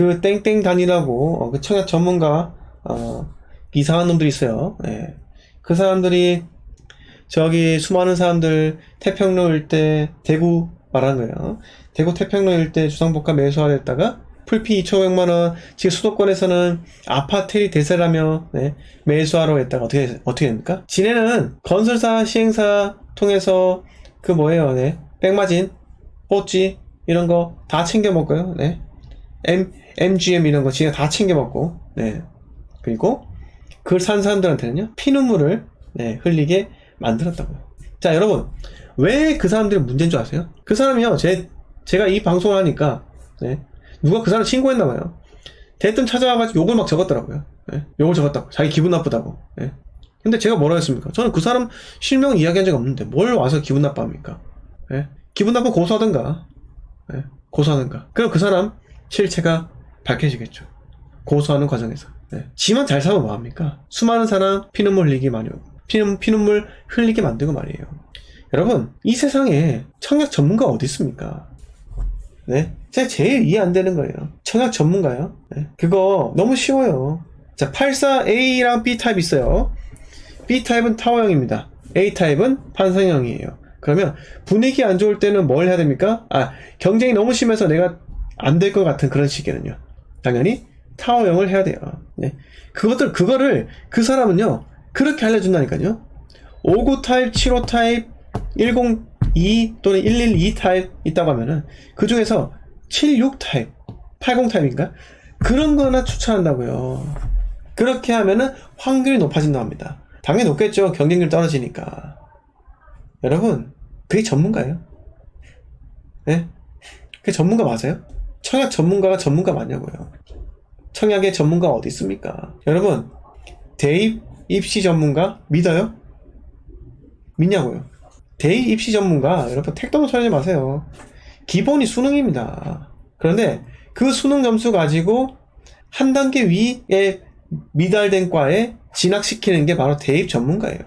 그 땡땡 단이라고 어, 그 청약 전문가 어, 이상한 놈들이 있어요. 예. 그 사람들이 저기 수많은 사람들 태평로 일대 대구 말하는 거예요. 대구 태평로 일대 주상복합 매수하려 했다가 풀피 2,500만원 지금 수도권에서는 아파트리 대세라며 네, 매수하러 했다가 어떻게 어떻게 됩니까? 지네는 건설사 시행사 통해서 그 뭐예요, 네 백마진, 뽀찌 이런 거 다 챙겨 먹고요, 네 M MGM 이런 거 지네 다 챙겨 먹고, 네 그리고 그걸 산 사람들한테는요 피눈물을 네, 흘리게 만들었다고요. 자 여러분 왜 그 사람들이 문제인 줄 아세요? 그 사람이요 제 제가 이 방송을 하니까 네, 누가 그 사람 신고했나 봐요. 대뜸 찾아와가지고 욕을 막 적었더라고요. 예, 욕을 적었다고. 자기 기분 나쁘다고. 예. 근데 제가 뭐라 했습니까? 저는 그 사람 실명 이야기한 적 없는데 뭘 와서 기분 나빠합니까? 예? 기분 나빠 고소하든가. 예? 고소하든가. 그럼 그 사람 실체가 밝혀지겠죠. 고소하는 과정에서. 예. 지만 잘 살면 뭐합니까? 수많은 사람 피눈물 흘리기 많이 오고 피눈, 피눈물 흘리게 만들고 말이에요. 여러분 이 세상에 청약 전문가 어디 있습니까? 네. 제가 제일 이해 안 되는 거예요. 청약 전문가요? 네. 그거 너무 쉬워요. 자, 84A랑 B타입 있어요. B타입은 타워형입니다. A타입은 판상형이에요. 그러면 분위기 안 좋을 때는 뭘 해야 됩니까? 아, 경쟁이 너무 심해서 내가 안 될 것 같은 그런 시기에는요. 당연히 타워형을 해야 돼요. 네. 그것들, 그거를 그 사람은요, 그렇게 알려준다니까요. 59 타입, 75 타입, 102 또는 112 타입 있다고 하면은 그 중에서 76 타입, 80 타입인가? 그런 거나 추천한다고요. 그렇게 하면은 확률이 높아진다고 합니다. 당연히 높겠죠. 경쟁률 떨어지니까. 여러분, 그게 전문가예요? 예? 그게 전문가 맞아요? 청약 전문가가 전문가 맞냐고요. 청약의 전문가 어디 있습니까? 여러분, 대입 입시 전문가 믿어요? 믿냐고요? 대입 입시 전문가 여러분 택도 쳐내지 마세요. 기본이 수능입니다. 그런데 그 수능 점수 가지고 한 단계 위에 미달된 과에 진학시키는 게 바로 대입 전문가예요.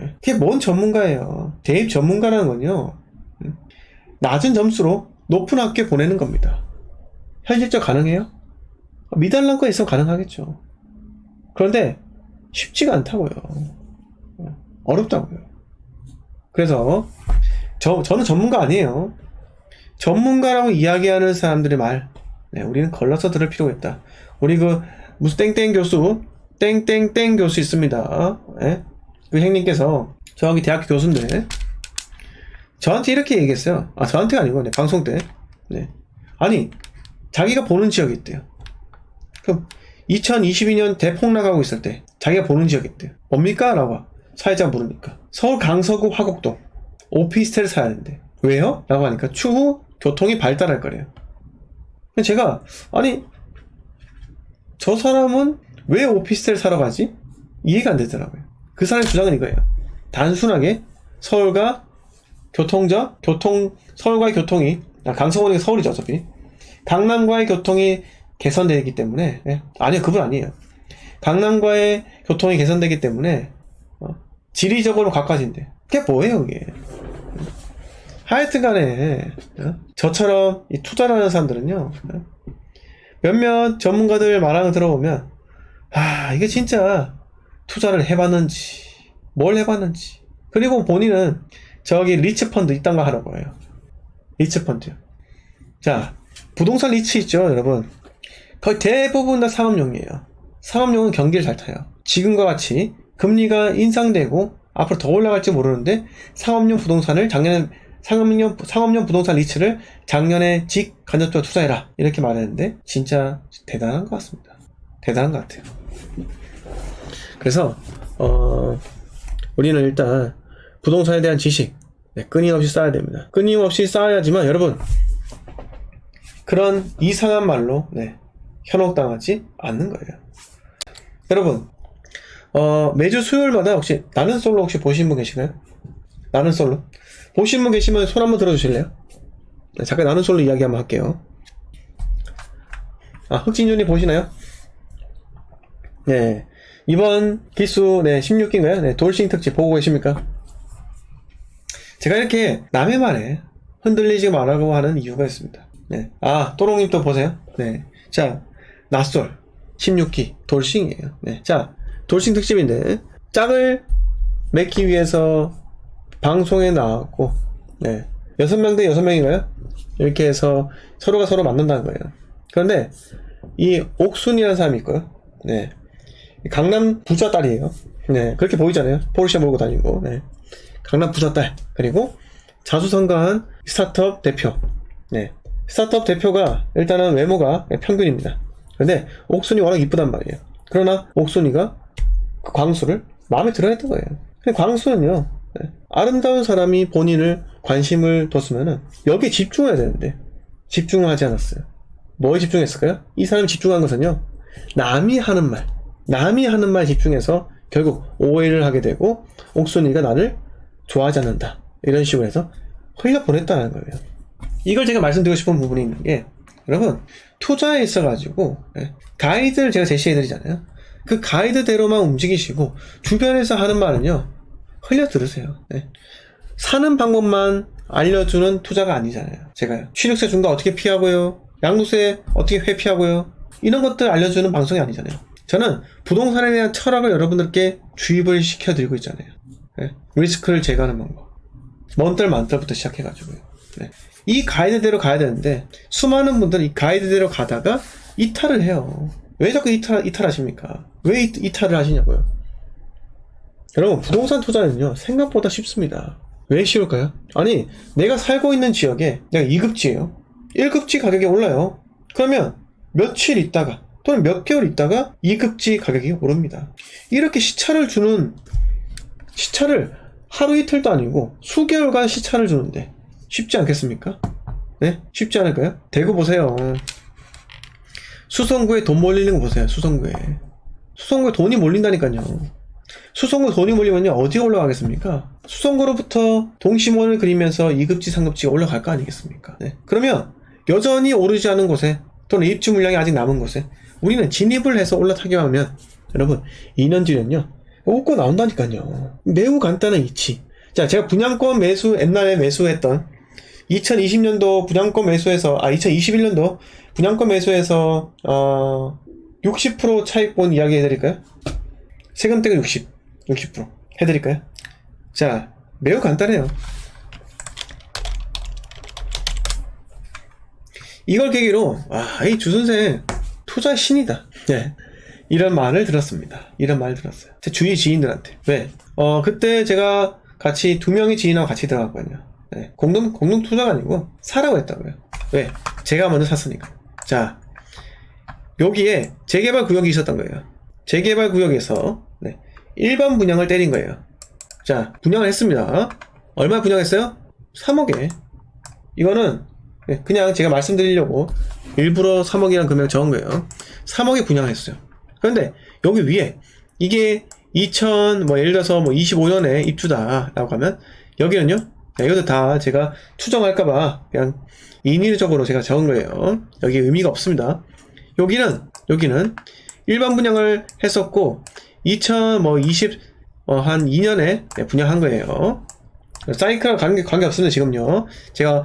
예. 그게 뭔 전문가예요? 대입 전문가라는 건요. 음, 낮은 점수로 높은 학교에 보내는 겁니다. 현실적 가능해요? 거에 있으면 가능하겠죠. 그런데 쉽지가 않다고요. 어렵다고요. 그래서 저 저는 전문가 아니에요. 전문가라고 이야기하는 사람들의 말, 네, 우리는 걸러서 들을 필요가 있다. 우리 그 무슨 땡땡 교수, 땡땡땡 교수 있습니다. 예? 그 형님께서 저기 대학교 교수인데 저한테 이렇게 얘기했어요. 아 저한테가 아니고 네, 방송 때. 네. 아니 자기가 보는 지역이 있대요. 그럼 2022년 대폭락하고 있을 때 자기가 보는 지역이 있대요. 뭡니까? 라고 사회자 물으니까 서울 강서구 화곡동 오피스텔 사야 된대. 왜요? 라고 하니까 추후 교통이 발달할 거래요. 제가 아니 저 사람은 왜 오피스텔 사러 가지? 이해가 안 되더라고요. 그 사람의 주장은 이거예요. 단순하게 서울과 교통적 교통 서울과의 교통이 아, 강서구는 서울이죠 어차피 강남과의 교통이 개선되기 때문에 예. 아니요 그분 아니에요. 강남과의 교통이 개선되기 때문에 어, 지리적으로 가까워진대. 그게 뭐예요 그게? 하여튼간에 어? 저처럼 이 투자를 하는 사람들은요 어? 몇몇 전문가들 말하는 거 들어보면 아 이게 진짜 투자를 해봤는지 뭘 해봤는지 그리고 본인은 저기 리츠 펀드 이딴 거 하라고 해요 리츠 펀드요 자 부동산 리츠 있죠 여러분 거의 대부분 다 상업용이에요 상업용은 경기를 잘 타요 지금과 같이 금리가 인상되고 앞으로 더 올라갈지 모르는데 상업용 부동산을 작년에 상업용, 상업용 부동산 리츠를 작년에 직 간접적으로 투자해라. 이렇게 말했는데, 진짜 대단한 것 같습니다. 대단한 것 같아요. 그래서, 어, 우리는 일단 부동산에 대한 지식, 네, 끊임없이 쌓아야 됩니다. 끊임없이 쌓아야지만, 여러분, 그런 이상한 말로, 네, 현혹당하지 않는 거예요. 여러분, 어, 매주 수요일마다 혹시 나는 솔로 혹시 보신 분 계시나요? 나는 솔로? 보신 분 계시면 손 한번 들어주실래요? 네, 잠깐 나는 솔로 이야기 한번 할게요. 아, 흑진준이 보시나요? 네. 이번 기수, 네, 16기인가요? 네, 돌싱 특집 보고 계십니까? 제가 이렇게 남의 말에 흔들리지 말라고 하는 이유가 있습니다. 네. 아, 또롱님 또 보세요? 네. 자, 낯설 16기 돌싱이에요. 네. 자, 돌싱 특집인데 짝을 맺기 위해서 방송에 나왔고 네. 6명 대 6명인가요? 이렇게 해서 서로가 서로 만난다는 거예요. 그런데 이 옥순이라는 사람이 있고요. 네. 강남 부자 딸이에요. 네. 그렇게 보이잖아요. 포르쉐 몰고 다니고. 네. 강남 부자 딸. 그리고 자수성가한 스타트업 대표. 네. 스타트업 대표가 일단은 외모가 평균입니다. 근데 옥순이 워낙 이쁘단 말이에요. 그러나 옥순이가 그 광수를 마음에 들어 했던 거예요. 근데 광수는요, 네, 아름다운 사람이 본인을 관심을 뒀으면은 여기에 집중해야 되는데 집중하지 않았어요. 뭐에 집중했을까요? 이 사람이 집중한 것은요, 남이 하는 말, 남이 하는 말 집중해서 결국 오해를 하게 되고 옥순이가 나를 좋아하지 않는다. 이런 식으로 해서 흘려 보냈다는 거예요. 이걸 제가 말씀드리고 싶은 부분이 있는 게 여러분 투자에 있어 가지고 예, 가이드를 제가 제시해 드리잖아요. 그 가이드대로만 움직이시고 주변에서 하는 말은요 흘려 들으세요. 예. 사는 방법만 알려주는 투자가 아니잖아요. 제가요. 취득세 중과 어떻게 피하고요, 양도세 어떻게 회피하고요, 이런 것들 알려주는 방송이 아니잖아요. 저는 부동산에 대한 철학을 여러분들께 주입을 시켜드리고 있잖아요. 예. 리스크를 제거하는 방법. 먼떨 만떨부터 시작해가지고요. 네. 이 가이드대로 가야 되는데 수많은 분들은 이 가이드대로 가다가 이탈을 해요. 왜 자꾸 이탈, 이탈하십니까? 왜 이, 이탈을 하시냐고요? 여러분 부동산 투자는요 생각보다 쉽습니다. 왜 쉬울까요? 아니 내가 살고 있는 지역에 내가 2급지예요. 1급지 가격이 올라요. 그러면 며칠 있다가 또는 몇 개월 있다가 2급지 가격이 오릅니다. 이렇게 시차를 주는 시차를 하루 이틀도 아니고 수개월간 시차를 주는데 쉽지 않겠습니까? 네? 쉽지 않을까요? 대구 보세요. 수성구에 돈 몰리는 거 보세요. 수성구에. 수성구에 돈이 몰린다니까요. 수성구 돈이 몰리면요. 어디가 올라가겠습니까? 수성구로부터 동심원을 그리면서 2급지, 3급지가 올라갈 거 아니겠습니까? 네. 그러면 여전히 오르지 않은 곳에 또는 입주 물량이 아직 남은 곳에 우리는 진입을 해서 올라타기만 하면 여러분 2년 뒤는요. 웃고 나온다니까요. 매우 간단한 이치. 자, 제가 분양권 매수, 옛날에 매수했던 2020년도 분양권 매수해서, 아, 2021년도 분양권 매수해서, 어, 60% 차익본 이야기 해드릴까요? 세금대가 60, 60% 해드릴까요? 자, 매우 간단해요. 이걸 계기로, 아, 이 주선생 투자 신이다. 네. 이런 말을 들었습니다. 이런 말을 들었어요. 제 주위 지인들한테. 왜? 어, 그때 제가 같이 두 명의 지인하고 같이 들어갔거든요. 네. 공동, 공동 투자가 아니고 사라고 했다고요. 왜? 제가 먼저 샀으니까. 자, 여기에 재개발 구역이 있었던 거예요. 재개발 구역에서, 네. 일반 분양을 때린 거예요. 자, 분양을 했습니다. 얼마 분양했어요? 3억에. 이거는 네, 그냥 제가 말씀드리려고 일부러 3억이라는 금액을 적은 거예요. 3억에 분양을 했어요. 그런데 여기 위에 이게 2000, 뭐 예를 들어서 뭐 25년에 입주다라고 하면 여기는요. 자, 이것도 다 제가 추정할까봐 그냥 인위적으로 제가 적은 거예요. 여기 의미가 없습니다. 여기는 여기는 일반 분양을 했었고 2000, 뭐 20, 어, 한 2년에 분양한 거예요. 사이클랑 관계, 관계 없습니다, 지금요. 제가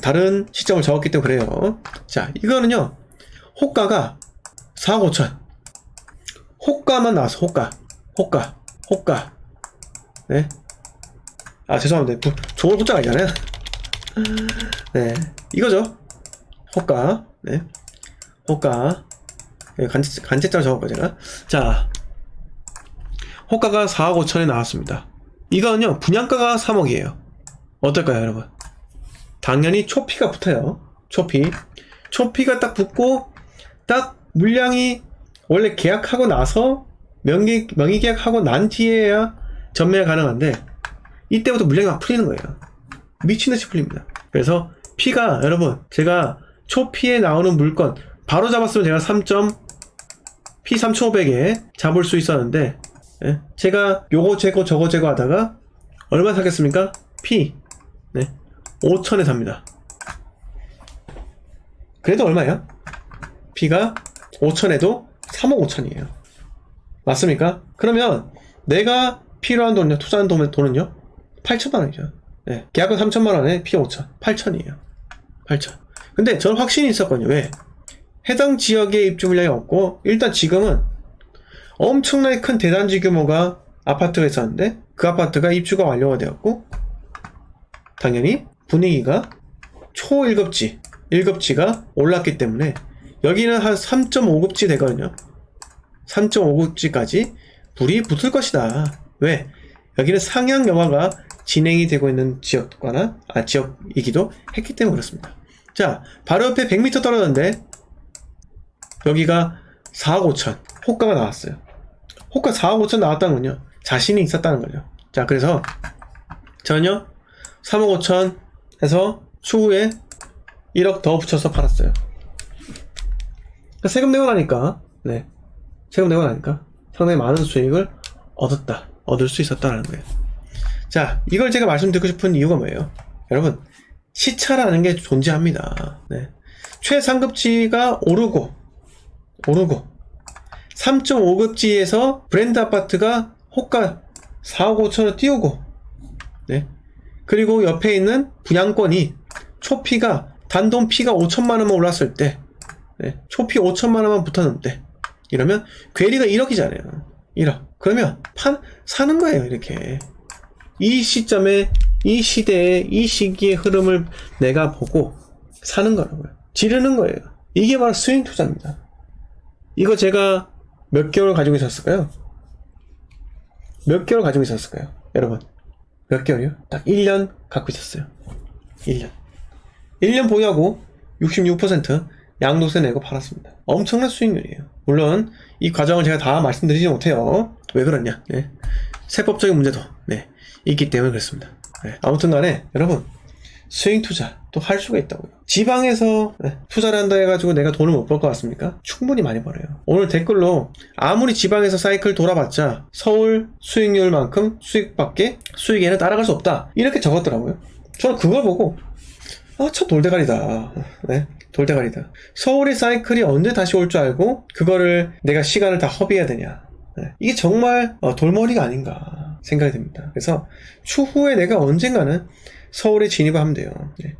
다른 시점을 적었기 때문에 그래요. 자, 이거는요, 호가가 4억 5천. 호가만 나왔어, 호가. 호가. 호가. 네. 아, 죄송합니다. 좋은 호자가 아니잖아요. 네. 이거죠. 호가. 네. 호가. 예, 간체, 간체장 적었고, 제가. 자. 호가가 4억 5천에 나왔습니다. 이거는요, 분양가가 3억이에요. 어떨까요, 여러분? 당연히 초피가 붙어요. 초피. 초피가 딱 붙고, 딱 물량이 원래 계약하고 나서 명의, 명의 계약하고 난 뒤에야 전매가 가능한데, 이때부터 물량이 막 풀리는 거예요. 미친듯이 풀립니다. 그래서 피가, 여러분, 제가 초피에 나오는 물건, 바로 잡았으면 제가 3. P 3,500에 잡을 수 있었는데, 예? 제가 요거 제거 저거 제거 하다가, 얼마 사겠습니까? P. 네. 5천에 삽니다. 그래도 얼마예요? P가 5천에도 3억 5천이에요. 맞습니까? 그러면 내가 필요한 돈은요, 투자한 돈, 돈은요, 8천만 원이죠. 네. 계약금 3천만 원에 P 5천, 8천이에요. 8천. 근데 저는 확신이 있었거든요. 왜? 해당 지역에 입주 물량이 없고 일단 지금은 엄청나게 큰 대단지 규모가 아파트가 있었는데 그 아파트가 입주가 완료가 되었고 당연히 분위기가 초 1급지 1급지가 올랐기 때문에 여기는 한 3.5급지 되거든요 3.5급지까지 불이 붙을 것이다 왜? 여기는 상향 영화가 진행이 되고 있는 지역과나 아 지역이기도 했기 때문에 그렇습니다. 자 바로 옆에 100m 떨어졌는데 여기가 4억 5천 호가가 나왔어요. 호가 4억 5천 나왔다는 건요. 자신이 있었다는 거죠. 자 그래서 전혀 3억 5천 해서 추후에 1억 더 붙여서 팔았어요. 그러니까 세금 내고 나니까 네. 세금 내고 나니까 상당히 많은 수익을 얻었다. 얻을 수 있었다는 거예요 자 이걸 제가 말씀드리고 싶은 이유가 뭐예요 여러분 시차라는 게 존재합니다 네. 최상급지가 오르고 오르고 3.5급지에서 브랜드 아파트가 호가 4억 5천원 띄우고 네. 그리고 옆에 있는 분양권이 초피가 단돈 피가 5천만 원만 올랐을 때 네. 초피 5천만 원만 붙었는데 이러면 괴리가 1억이잖아요 1억 그러면 판 사는 거예요 이렇게 이 시점에 이 시대에 이 시기의 흐름을 내가 보고 사는 거라고요. 지르는 거예요. 이게 바로 스윙 투자입니다. 이거 제가 몇 개월 가지고 있었을까요? 몇 개월 가지고 있었을까요? 여러분 몇 개월이요? 딱 1년 갖고 있었어요. 1년. 1년 보유하고 66% 양도세 내고 팔았습니다. 엄청난 수익률이에요. 물론 이 과정을 제가 다 말씀드리지 못해요. 왜 그러냐? 네. 세법적인 문제도. 네, 있기 때문에 그렇습니다 네, 아무튼 간에 여러분 스윙 투자 또 할 수가 있다고요. 지방에서 네, 투자를 한다 해가지고 내가 돈을 못 벌 것 같습니까? 충분히 많이 벌어요. 오늘 댓글로 아무리 지방에서 사이클 돌아봤자 서울 수익률만큼 수익밖에 수익에는 따라갈 수 없다. 이렇게 적었더라고요. 저는 그걸 보고 아, 참 돌대가리다. 네, 돌대가리다. 서울의 사이클이 언제 다시 올 줄 알고 그거를 내가 시간을 다 허비해야 되냐. 네, 이게 정말 어, 돌머리가 아닌가 생각이 듭니다. 그래서 추후에 내가 언젠가는 서울에 진입을 하면 돼요. 네.